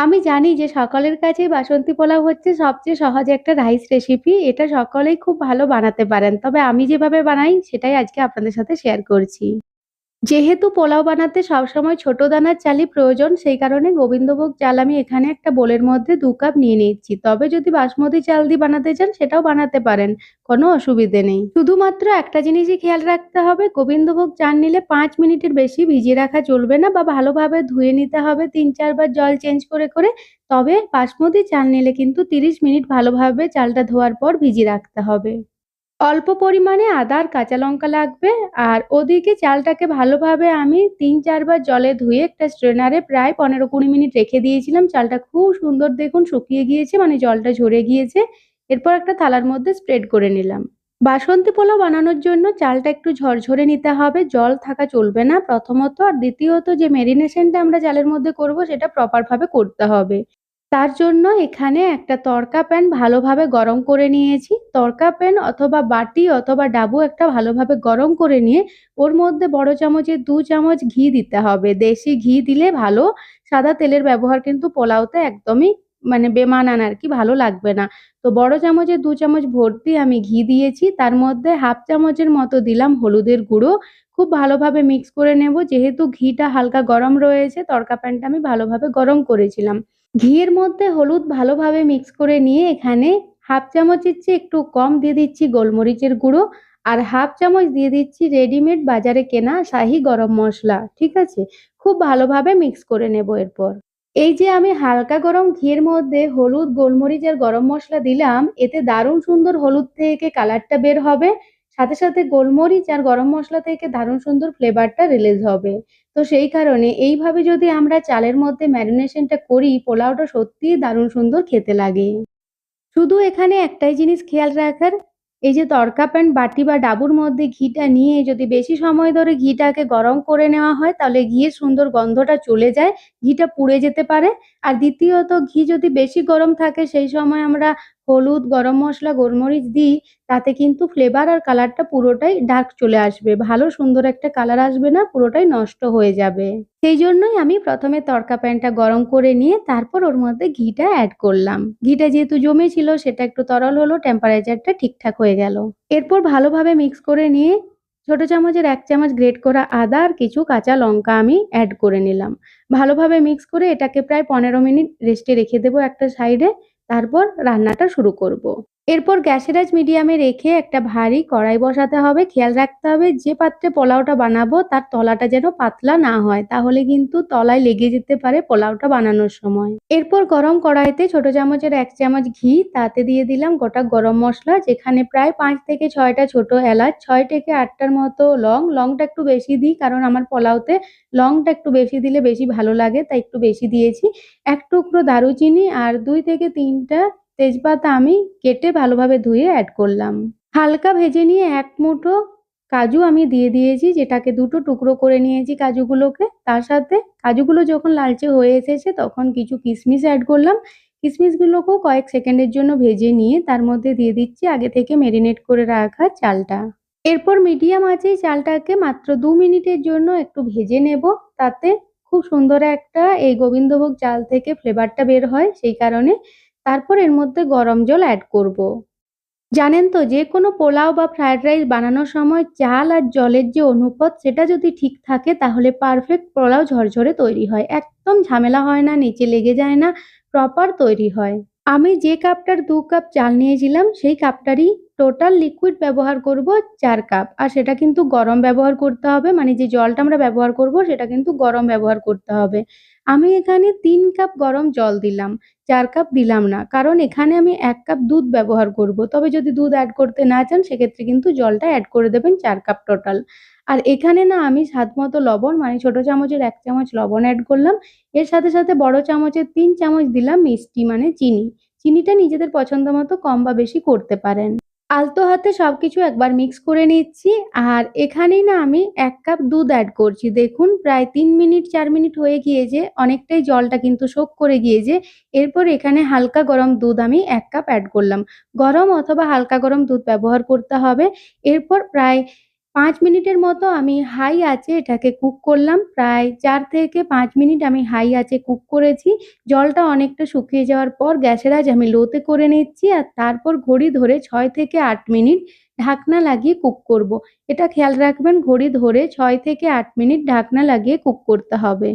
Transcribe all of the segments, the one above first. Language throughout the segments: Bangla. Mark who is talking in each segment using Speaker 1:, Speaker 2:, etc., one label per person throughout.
Speaker 1: আমি জানি যে সকলের কাছেই বাসন্তী পোলাও হচ্ছে সবচেয়ে সহজ একটা রাইস রেসিপি। এটা সকলেই খুব ভালো বানাতে পারেন। তবে আমি যেভাবে বানাই, সেটাই আজকে আপনাদের সাথে শেয়ার করছি। যেহেতু পোলাও বানাতে সবসময় ছোট দানার চালই প্রয়োজন, সেই কারণে গোবিন্দভোগ চাল আমি এখানে একটা বোলের মধ্যে দু কাপ নিয়ে নিচ্ছি। তবে যদি বাসমতি চাল দিয়ে বানাতে চান সেটাও বানাতে পারেন, কোনো অসুবিধে নেই। শুধুমাত্র একটা জিনিসই খেয়াল রাখতে হবে, গোবিন্দভোগ চাল নিলে পাঁচ মিনিটের বেশি ভিজিয়ে রাখা চলবে না বা ভালোভাবে ধুয়ে নিতে হবে তিন চারবার জল চেঞ্জ করে, করে। তবে বাসমতি চাল নিলে কিন্তু ৩০ মিনিট ভালোভাবে চালটা ধোয়ার পর ভিজিয়ে রাখতে হবে। অল্প পরিমাণে আদা আর কাঁচা লঙ্কা লাগবে আর ওদিকে চালটাকে ভালোভাবে আমি তিন চারবার জলে ধুয়ে একটা স্ট্রেনারে প্রায় ১৫-২০ মিনিট রেখে দিয়েছিলাম। চালটা খুব সুন্দর দেখুন শুকিয়ে গিয়েছে মানে জলটা ঝরে গিয়েছে। এরপর একটা থালার মধ্যে স্প্রেড করে নিলাম। বাসন্তী পোলাও বানানোর জন্য চালটা একটু ঝরঝরে নিতে হবে, জল থাকা চলবে না প্রথমত। আর দ্বিতীয়ত যে মেরিনেশনটা আমরা চালের মধ্যে করব সেটা প্রপার ভাবে করতে হবে। তার জন্য এখানে একটা তড়কা প্যান ভালোভাবে গরম করে নিয়েছি। তড়কা প্যান অথবা বাটি অথবা ডাবু একটা ভালোভাবে গরম করে নিয়ে ওর মধ্যে বড় চামচের দু চামচ ঘি দিতে হবে। দেশি ঘি দিলে ভালো। সাদা তেলের ব্যবহার কিন্তু পোলাওতে একদমই মানে বেমানান আর কি, ভালো লাগবে না। তো বড় চামচের দু চামচ ভর্তি আমি ঘি দিয়েছি। তার মধ্যে হাফ চামচের মতো দিলাম হলুদের গুঁড়ো। খুব ভালোভাবে মিক্স করে নেব। যেহেতু ঘিটা হালকা গরম রয়েছে তড়কা প্যানটা আমি ভালোভাবে গরম করেছিলাম। ঘিয়ের মধ্যে হলুদ ভালোভাবে মিক্স করে নিয়ে এখানে হাফ চামচের চেয়ে একটু কম দিয়ে দিচ্ছি গোলমরিচের গুঁড়ো আর হাফ চামচ দিয়ে দিচ্ছি রেডিমেড বাজারে কেনা শাহি গরম মশলা ঠিক আছে? খুব ভালোভাবে মিক্স করে নেব এরপর। এই যে আমি হালকা গরম ঘিয়ের মধ্যে হলুদ, গোলমরিচ আর গরম মশলা দিলাম, এতে দারুণ সুন্দর হলুদ থেকে কালারটা বের হবে। সাথে, সাথে গোলমরিচ আর গরম মশলা থেকে দারুণ সুন্দর ফ্লেভারটা রিলিজ হবে। তো সেই কারণে এইভাবে যদি আমরা চালের মধ্যে ম্যারিনেশনটা করি, পোলাওটা সত্যিই দারুণ সুন্দর খেতে লাগে। শুধু এখানে একটাই জিনিস খেয়াল রাখার, এই যে তরকা প্যান বাটি বা ডাবুর মধ্যে ঘিটা নিয়ে যদি বেশি সময় ধরে ঘিটাকে গরম করে নেওয়া হয় তাহলে ঘিয়ের সুন্দর গন্ধটা চলে যায়, ঘিটা পুড়ে যেতে পারে। আর দ্বিতীয়ত ঘি যদি বেশি গরম থাকে সেই সময় আমরা হলুদ, গরম মশলা গোলমরিচ দিই তাতে কিন্তু ফ্লেভার আর কালারটা পুরোটাই ডার্ক চলে আসবে। ভালো সুন্দর একটা কালার আসবে না, পুরোটাই নষ্ট হয়ে যাবে। সেই জন্যই আমি প্রথমে তড়কা প্যানটা গরম করে নিয়ে তারপর ওর মধ্যে ঘিটা অ্যাড করলাম। ঘিটা যেহেতু জমেছিল সেটা একটু তরল হলো, টেম্পারেচারটা ঠিকঠাক হয়ে গেল। এরপর ভালোভাবে মিক্স করে নিয়ে ছোট চামচের এক চামচ গ্রেট করা আদা আর কিছু কাঁচা লঙ্কা আমি অ্যাড করে নিলাম। ভালোভাবে মিক্স করে এটাকে প্রায় ১৫ মিনিট রেস্টে রেখে দেব একটা সাইডে। তারপর রান্নাটা শুরু করব। এরপর গ্যাসের আঁচ মিডিয়ামে রেখে একটা ভারী কড়াই বসাতে হবে। খেয়াল রাখতে হবে যে পাত্রে পোলাওটা বানাবো তার তলাটা যেন পাতলা না হয়। তাহলে কিন্তু তলায় লেগে যেতে পারে পোলাওটা বানানোর সময়। এরপর গরম কড়াইতে ছোট চামচের এক চামচ ঘি তাতে দিয়ে দিলাম গোটা গরম মশলা যেখানে প্রায় পাঁচ থেকে ৬ টা ছোট এলাচ, ছয় থেকে আটটার মতো লং। লংটা একটু বেশি দিই কারণ আমার পোলাওতে লংটা একটু বেশি দিলে বেশি ভালো লাগে তাই একটু বেশি দিয়েছি। এক টুকরো দারুচিনি আর দুই থেকে ৩ টা তেজপাতা আমি কেটে ভালোভাবে ধুয়ে অ্যাড করলাম। হালকা ভেজে নিয়ে এক মুঠো কাজু আমি দিয়ে দিয়েছি, যেটাকে দুটো টুকরো করে নিয়েছি কাজুগুলোকে। তার সাথে কাজুগুলো যখন লালচে হয়ে এসেছে, তখন কিছু কিশমিশ অ্যাড করলাম। কিশমিশগুলোকেও কয়েক সেকেন্ডের জন্য ভেজে নিয়ে তার মধ্যে দিয়ে দিচ্ছি আগে থেকে মেরিনেট করে রাখা চালটা। এরপর মিডিয়াম আঁচেই চালটাকে মাত্র দু মিনিটের জন্য একটু ভেজে নেব। তাতে খুব সুন্দর একটা এই গোবিন্দভোগ চাল থেকে ফ্লেভারটা বের হয়, সেই কারণে। তারপর এর মধ্যে গরম জল অ্যাড করব। জানেন তো যে কোনো পোলাও বা ফ্রায়েড রাইস বানানোর সময় চাল আর জলের যে অনুপাত সেটা যদি ঠিক থাকে তাহলে পারফেক্ট পোলাও ঝরঝরে তৈরি হয়। একদম ঝামেলা হয় না, নিচে লেগে যায় না, প্রপার তৈরি হয়। আমি যে কাপটার দু কাপ চাল নিয়েছিলাম সেই কাপটারই টোটাল লিকুইড ব্যবহার করব চার কাপ। আর সেটা কিন্তু গরম ব্যবহার করতে হবে মানে যে জলটা আমরা ব্যবহার করব সেটা কিন্তু গরম ব্যবহার করতে হবে। আমি এখানে তিন কাপ গরম জল দিলাম, চার কাপ দিলাম না। কারণ এখানে আমি এক কাপ দুধ ব্যবহার করব। তবে যদি দুধ অ্যাড করতে না চান সেক্ষেত্রে কিন্তু জলটা অ্যাড করে দেবেন চার কাপ টোটাল। আর এখানে না আমি স্বাদ মতো লবণ মানে ছোট চামচের এক চামচ লবণ অ্যাড করলাম। এর সাথে, সাথে বড় চামচের তিন চামচ দিলাম মিষ্টি মানে চিনি। চিনিটা নিজেদের পছন্দ মতো কম বা বেশি করতে পারেন। আলতো হাতে সব কিছু একবার মিক্স করে নিচ্ছি আর এখানেই না আমি এক কাপ দুধ অ্যাড করছি। দেখুন প্রায় তিন মিনিট চার মিনিট হয়ে গিয়েছে, অনেকটাই জলটা কিন্তু শোক করে গিয়েছে। এরপর এখানে হালকা গরম দুধ আমি এক কাপ অ্যাড করলাম। গরম অথবা হালকা গরম দুধ ব্যবহার করতে হবে। এরপর প্রায় 5 মিনিটের মতো আমি হাই আছে এটাকে কুক করলাম। প্রায় চার থেকে পাঁচ মিনিট আমি হাই আছে কুক করেছি। জলটা অনেকটা শুকিয়ে যাওয়ার পর গ্যাসের আজ আমি লোতে করে নিচ্ছি আর তারপর ঘড়ি ধরে ছয় থেকে আট মিনিট ঢাকনা লাগিয়ে কুক করব। এটা খেয়াল রাখবেন ঘড়ি ধরে ছয় থেকে আট মিনিট ঢাকনা লাগিয়ে কুক করতে হবে।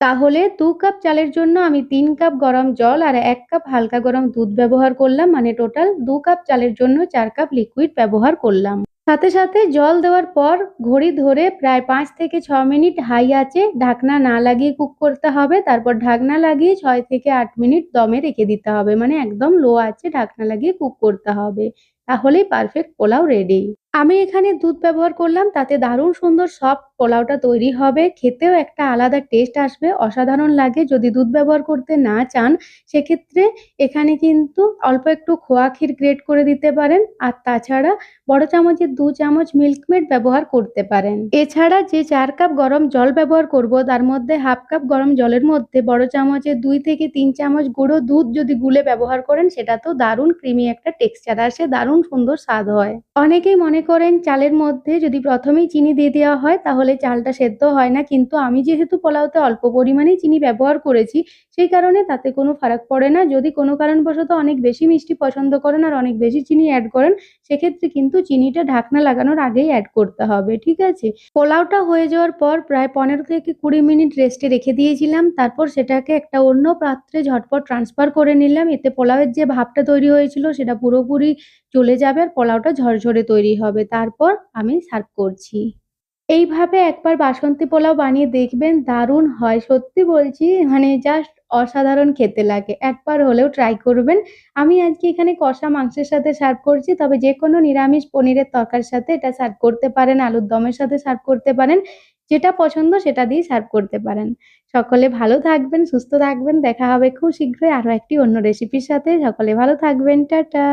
Speaker 1: তাহলে দু কাপ চালের জন্য আমি তিন কাপ গরম জল আর এক কাপ হালকা গরম দুধ ব্যবহার করলাম। মানে টোটাল দু কাপ চালের জন্য চার কাপ লিকুইড ব্যবহার করলাম। সাথে, সাথে জল দেওয়ার পর ঘড়ি ধরে প্রায় পাঁচ থেকে ছ মিনিট হাই আছে ঢাকনা না লাগিয়ে কুক করতে হবে। তারপর ঢাকনা লাগিয়ে ছয় থেকে আট মিনিট দমে রেখে দিতে হবে। মানে একদম লো আছে ঢাকনা লাগিয়ে কুক করতে হবে। তাহলেই পারফেক্ট পোলাও রেডি। আমি এখানে দুধ ব্যবহার করলাম তাতে দারুণ সুন্দর সফট পোলাওটা তৈরি হবে। খেতেও একটা আলাদা টেস্ট আসবে, অসাধারণ লাগে। যদি দুধ ব্যবহার করতে না চান সেক্ষেত্রে এখানে কিন্তু অল্প একটু খোয়া ক্ষীর গ্রেট করে দিতে পারেন। আর তাছাড়া বড় চামচের দু চামচ মিল্ক মেড ব্যবহার করতে পারেন। এছাড়া যে চার কাপ গরম জল ব্যবহার করব তার মধ্যে হাফ কাপ গরম জলের মধ্যে বড় চামচের দুই থেকে তিন চামচ গুঁড়ো দুধ যদি গুলে ব্যবহার করেন সেটা তো দারুণ ক্রিমি একটা টেক্সচার আসে, দারুণ সুন্দর স্বাদ হয়। অনেকেই মনে করেন চালের মধ্যে যদি প্রথমেই চিনি দিয়ে দেওয়া হয়, তাহলে চালটা সেদ্ধ হয় না। কিন্তু আমি যেহেতু পোলাওতে অল্প পরিমাণেই চিনি ব্যবহার করেছি, সেই কারণে তাতে কোনো ফারাক পড়ে না। যদি কোনো কারণবশত অনেক বেশি মিষ্টি পছন্দ করেন আর অনেক বেশি চিনি অ্যাড করেন, সেক্ষেত্রে কিন্তু চিনিটা ঢাকনা লাগানোর আগেই অ্যাড করতে হবে। ঠিক আছে? পোলাওটা হয়ে যাওয়ার পর প্রায় 15 থেকে 20 মিনিট রেস্টে রেখে দিয়েছিলাম। তারপর সেটাকে একটা অন্য পাত্রে ঝটপট ট্রান্সফার করে নিলাম। এতে পোলাওয়ের যে ভাবটা তৈরি হয়েছিল, সেটা পুরোপুরি চলে যাবে আর পোলাওটা ঝরঝরে তৈরি হবে। তারপর আমি সার্ভ করছি। এইভাবে একবার বাসন্তী পোলাও বানিয়ে দেখবেন দারুণ হয়। সত্যি বলছি মানে জাস্ট অসাধারণ খেতে লাগে। একবার হলেও ট্রাই করবেন। আমি আজকে এখানে কষা মাংসের সাথে সার্ভ করছি। তবে যেকোনো নিরামিষ পনিরের তরকারির সাথে এটা সার্ভ করতে পারেন, আলুর দমের সাথে সার্ভ করতে পারেন। যেটা পছন্দ সেটা দিয়েই সার্ভ করতে পারেন। সকলে ভালো থাকবেন, সুস্থ থাকবেন। দেখা হবে খুব শীঘ্রই আরও একটি অন্য রেসিপির সাথে। সকলে ভালো থাকবেন। টাটা।